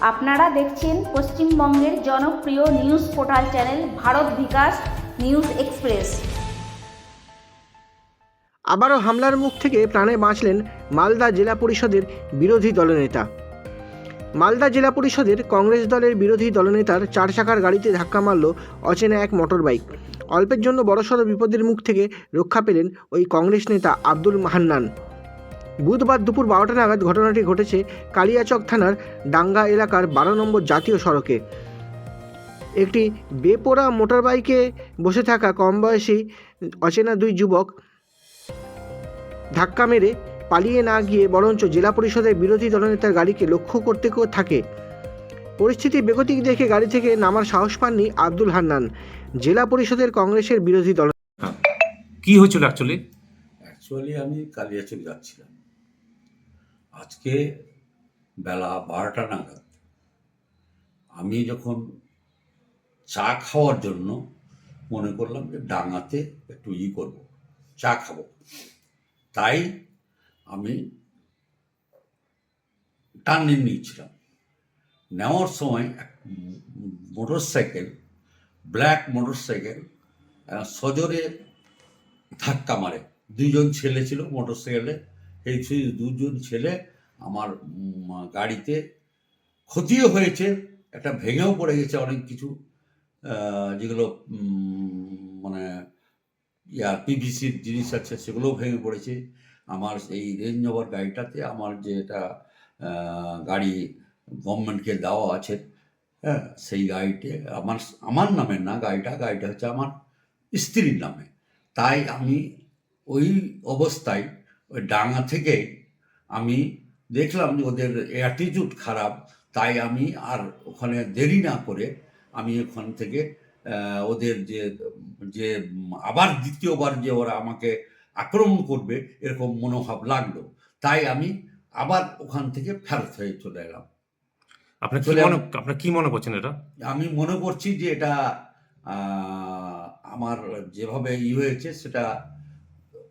আপনারা দেখছেন পশ্চিমবঙ্গের জনপ্রিয় news portal channel Bharat Bikash news express. আবারও হামলার মুখ থেকে প্রাণে বাঁচলেন মালদা জেলা পরিষদের বিরোধী দলনেতা। মালদা জেলা পরিষদের কংগ্রেস দলের বিরোধী দলনেতার চার চাকার গাড়িতে ধাক্কা মারল অচেনা এক মোটর বাইক অল্পের জন্য বড়সড় বিপদের মুখ থেকে রক্ষা পেলেন ওই কংগ্রেস নেতা আব্দুল মাহান্নান বুধবার দুপুর বারোটা নাগাদ ঘটনাটি ঘটেছে কালিয়াচক থানার ডাঙ্গা এলাকার বারো নম্বর জাতীয় সড়কে। একটি বেপোরা মোটর বাইকে বসে থাকা কম বয়সী অচেনা দুই যুবক ধাক্কা মেরে পালিয়ে না গিয়ে বরঞ্চ জেলা পরিষদের বিরোধী দলনেতার গাড়িকে লক্ষ্য করতে থাকে। পরিস্থিতি বেগতিক দেখে গাড়ি থেকে নামার সাহস পাননি আব্দুল হান্নান জেলা পরিষদের কংগ্রেসের বিরোধী দল কি হয়েছিল অ্যাকচুয়ালি অ্যাকচুয়ালি আমি কালিয়াচক যাচ্ছিলাম। আজকে বেলা বারোটা নাগাদ আমি যখন চা খাওয়ার জন্য মনে করলাম যে ডাঙাতে একটু ই করব, চা খাব। তাই আমি টার্নিং নিয়েছিলাম। নেওয়ার সময় এক motorcycle black motorcycle সজোরে ধাক্কা মারে। দুজন ছেলে ছিল মোটর সাইকেলে এই সেই দুজন ছেলে আমার গাড়িতে ক্ষতিও হয়েছে, একটা ভেঙেও পড়ে গেছে অনেক কিছু যেগুলো মানে ইয়ার পিভিসির জিনিস আছে সেগুলোও ভেঙে পড়েছে। আমার এই রেঞ্জ ওভার গাড়িটাতে আমার যেটা গাড়ি গভর্নমেন্টকে দেওয়া আছে হ্যাঁ সেই গাড়িতে আমার আমার নামে না গাড়িটা গাড়িটা হচ্ছে আমার স্ত্রীর নামে। তাই আমি ওই অবস্থায় ওই ডাঙা থেকে আমি দেখলাম যে ওদের অ্যাটিটিউড খারাপ তাই আমি আর ওখানে দেরি না করে আমি ওখান থেকে ওদের যে যে আবার দ্বিতীয়বার যে ওরা আমাকে আক্রমণ করবে এরকম মনোভাব লাগল তাই আমি আবার ওখান থেকে ফেরত হয়ে চলে এলাম। আপনার কি মনে আপনার কি মনে করছেন এটা? আমি মনে করছি যে এটা আমার যেভাবে ই হয়েছে সেটা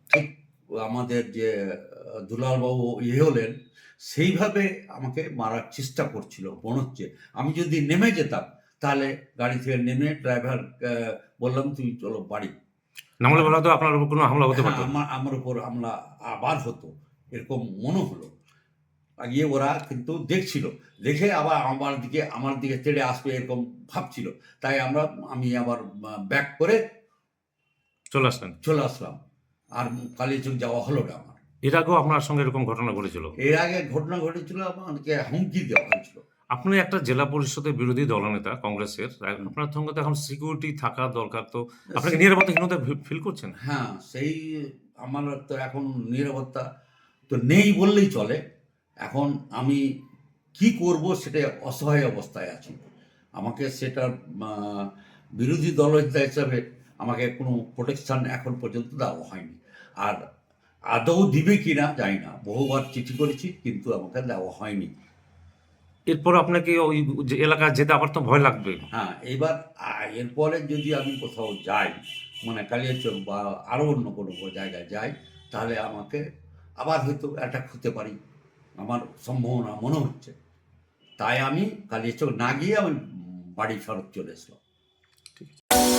ঠিক আমাদের যে দুলালবাবু ইয়ে হলেন সেইভাবে আমাকে মারার চেষ্টা করছিল মনে হচ্ছে আমি যদি নেমে যেতাম তাহলে গাড়ি থেকে নেমে ড্রাইভার বললাম তুমি চলো বাড়ি। নামলে বলা তো আপনার উপর কোনো হামলা হতে হ্যাঁ, পারতো। আমার আমার উপর হামলা আবার হতো এরকম মনে হলো। গিয়ে ওরা কিন্তু দেখছিল দেখে আবার আমার দিকে আমার দিকে তেড়ে আসবে এরকম ভাবছিল। তাই আমরা আমি আবার ব্যাক করে চলে আসলাম চলে আসলাম। আর কালীচক যাওয়া হলো না আমার। এর আগেও আপনার সঙ্গে এরকম ঘটনা ঘটেছিল? এর আগে ঘটনা ঘটেছিল আমাকে হুমকি দেওয়া হয়েছিল। আপনি একটা জেলা পরিষদের বিরোধী দলনেতা কংগ্রেসের আপনার সঙ্গে তো এখন সিকিউরিটি থাকা দরকার তো। আপনাকে নিরাপত্তাহীনতা ফিল করছেন? হ্যাঁ সেই আমার তো এখন নিরাপত্তা তো নেই বললেই চলে। এখন আমি কি করব সেটা অসহায় অবস্থায় আছি। আমাকে সেটা বিরোধী দলনেতা হিসাবে আমাকে কোনো প্রোটেকশন এখন পর্যন্ত দেওয়া হয়নি। আর আদৌ দিবে কি না জানি না বহুবার চিঠি করেছি কিন্তু আমাকে দেওয়া হয়নি। এরপর আপনাকে ওই যে এলাকায় যেতে আবার তো ভয় লাগবে। হ্যাঁ এবার এরপরে যদি আমি কোথাও যাই মানে কালিয়াচক বা আরও অন্য কোনো জায়গায় যাই তাহলে আমাকে আবার হয়তো অ্যাটাক হতে পারি। আমার সম্ভাবনা মনে হচ্ছে। তাই আমি কালিয়াচক না গিয়ে আমি বাড়ি ফেরত চলে এসলাম। আপনারা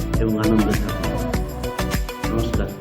এবং আনন্দ থাকুন নমস্কার